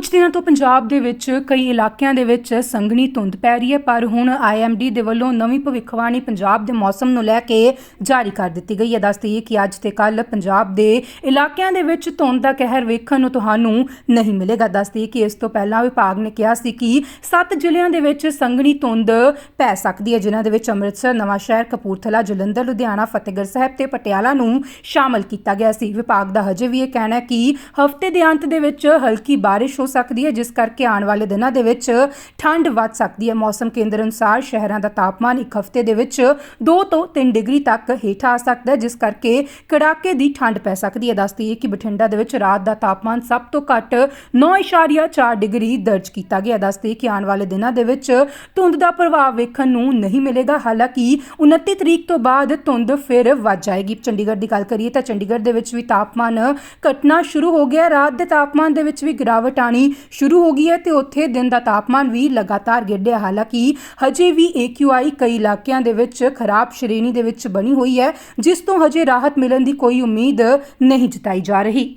ਕੁਝ ਦਿਨਾਂ ਤੋਂ ਪੰਜਾਬ ਦੇ ਵਿੱਚ ਕਈ ਇਲਾਕਿਆਂ ਦੇ ਵਿੱਚ ਸੰਘਣੀ ਧੁੰਦ ਪੈ ਰਹੀ ਹੈ, ਪਰ ਹੁਣ ਆਈਐਮਡੀ ਦੇ ਵੱਲੋਂ ਨਵੀਂ ਭਵਿੱਖਬਾਣੀ ਪੰਜਾਬ ਦੇ ਮੌਸਮ ਨੂੰ ਲੈ ਕੇ ਜਾਰੀ ਕਰ ਦਿੱਤੀ ਗਈ ਹੈ। ਦੱਸਦੀ ਕਿ ਅੱਜ ਤੇ ਕੱਲ ਪੰਜਾਬ ਦੇ ਇਲਾਕਿਆਂ ਦੇ ਵਿੱਚ ਧੁੰਦ ਦਾ ਕਹਿਰ ਵੇਖਣ ਨੂੰ ਤੁਹਾਨੂੰ ਨਹੀਂ ਮਿਲੇਗਾ। ਦੱਸਦੀ ਕਿ ਇਸ ਤੋਂ ਪਹਿਲਾਂ ਵਿਭਾਗ ਨੇ ਕਿਹਾ ਸੀ ਕਿ ਸੱਤ ਜ਼ਿਲ੍ਹਿਆਂ ਦੇ ਵਿੱਚ ਸੰਘਣੀ ਧੁੰਦ ਪੈ ਸਕਦੀ ਹੈ, ਜਿਨ੍ਹਾਂ ਦੇ ਵਿੱਚ ਅੰਮ੍ਰਿਤਸਰ, ਨਵਾਂਸ਼ਹਿਰ, ਕਪੂਰਥਲਾ, ਜਲੰਧਰ, ਲੁਧਿਆਣਾ, ਫਤਿਹਗੜ੍ਹ ਸਾਹਿਬ ਤੇ ਪਟਿਆਲਾ ਨੂੰ ਸ਼ਾਮਲ ਕੀਤਾ ਗਿਆ ਸੀ। ਵਿਭਾਗ ਦਾ ਹਜੇ ਵੀ ਇਹ ਕਹਿਣਾ ਹੈ ਕਿ ਹਫ਼ਤੇ ਦੇ ਅੰਤ ਦੇ ਵਿੱਚ ਹਲਕੀ ਬਾਰਿਸ਼ ਹੋ ਸਕਦੀ ਹੈ, ਜਿਸ ਕਰਕੇ ਆਉਣ ਵਾਲੇ ਦਿਨਾਂ ਦੇ ਵਿੱਚ ਠੰਡ ਵੱਧ ਸਕਦੀ ਹੈ। ਮੌਸਮ ਕੇਂਦਰ ਅਨੁਸਾਰ ਸ਼ਹਿਰਾਂ ਦਾ ਤਾਪਮਾਨ ਇੱਕ ਹਫ਼ਤੇ ਦੇ ਵਿੱਚ 2 ਤੋਂ 3 ਡਿਗਰੀ ਤੱਕ ਹੇਠਾਂ ਆ ਸਕਦਾ ਹੈ, ਜਿਸ ਕਰਕੇ ਕੜਾਕੇ ਦੀ ਠੰਡ ਪੈ ਸਕਦੀ ਹੈ। ਦੱਸਦੀ ਹੈ ਕਿ ਬਠਿੰਡਾ ਦੇ ਵਿੱਚ ਰਾਤ ਦਾ ਤਾਪਮਾਨ ਸਭ ਤੋਂ ਘੱਟ 9.4 ਡਿਗਰੀ ਦਰਜ ਕੀਤਾ ਗਿਆ। ਦੱਸਦੀ ਹੈ ਕਿ ਆਉਣ ਵਾਲੇ ਦਿਨਾਂ ਦੇ ਵਿੱਚ ਧੁੰਦ ਦਾ ਪ੍ਰਭਾਵ ਵੇਖਣ ਨੂੰ ਨਹੀਂ ਮਿਲੇਗਾ। ਹਾਲਾਂਕਿ 29 ਤਰੀਕ ਤੋਂ ਬਾਅਦ ਧੁੰਦ ਫਿਰ ਵੱਧ ਜਾਏਗੀ। ਚੰਡੀਗੜ੍ਹ ਦੀ ਗੱਲ ਕਰੀਏ ਤਾਂ ਚੰਡੀਗੜ੍ਹ ਦੇ ਵਿੱਚ ਵੀ ਤਾਪਮਾਨ ਘਟਣਾ ਸ਼ੁਰੂ ਹੋ ਗਿਆ। ਰਾਤ ਦੇ ਤਾਪਮਾਨ ਦੇ ਵਿੱਚ ਵੀ ਗਿਰਾਵਟ ਆਣੀ ਸ਼ੁਰੂ ਹੋ ਗਈ ਹੈ ਤੇ ਉੱਥੇ ਦਿਨ ਦਾ ਤਾਪਮਾਨ ਵੀ ਲਗਾਤਾਰ ਗਿਰਦਿਆ। ਹਾਲਾਂਕਿ ਹਜੇ ਵੀ AQI ਕਈ ਇਲਾਕਿਆਂ ਦੇ ਵਿੱਚ ਖਰਾਬ ਸ਼੍ਰੇਣੀ ਦੇ ਵਿੱਚ ਬਣੀ ਹੋਈ ਹੈ, ਜਿਸ ਤੋਂ ਹਜੇ ਰਾਹਤ ਮਿਲਣ ਦੀ ਕੋਈ ਉਮੀਦ ਨਹੀਂ ਜਤਾਈ ਜਾ ਰਹੀ।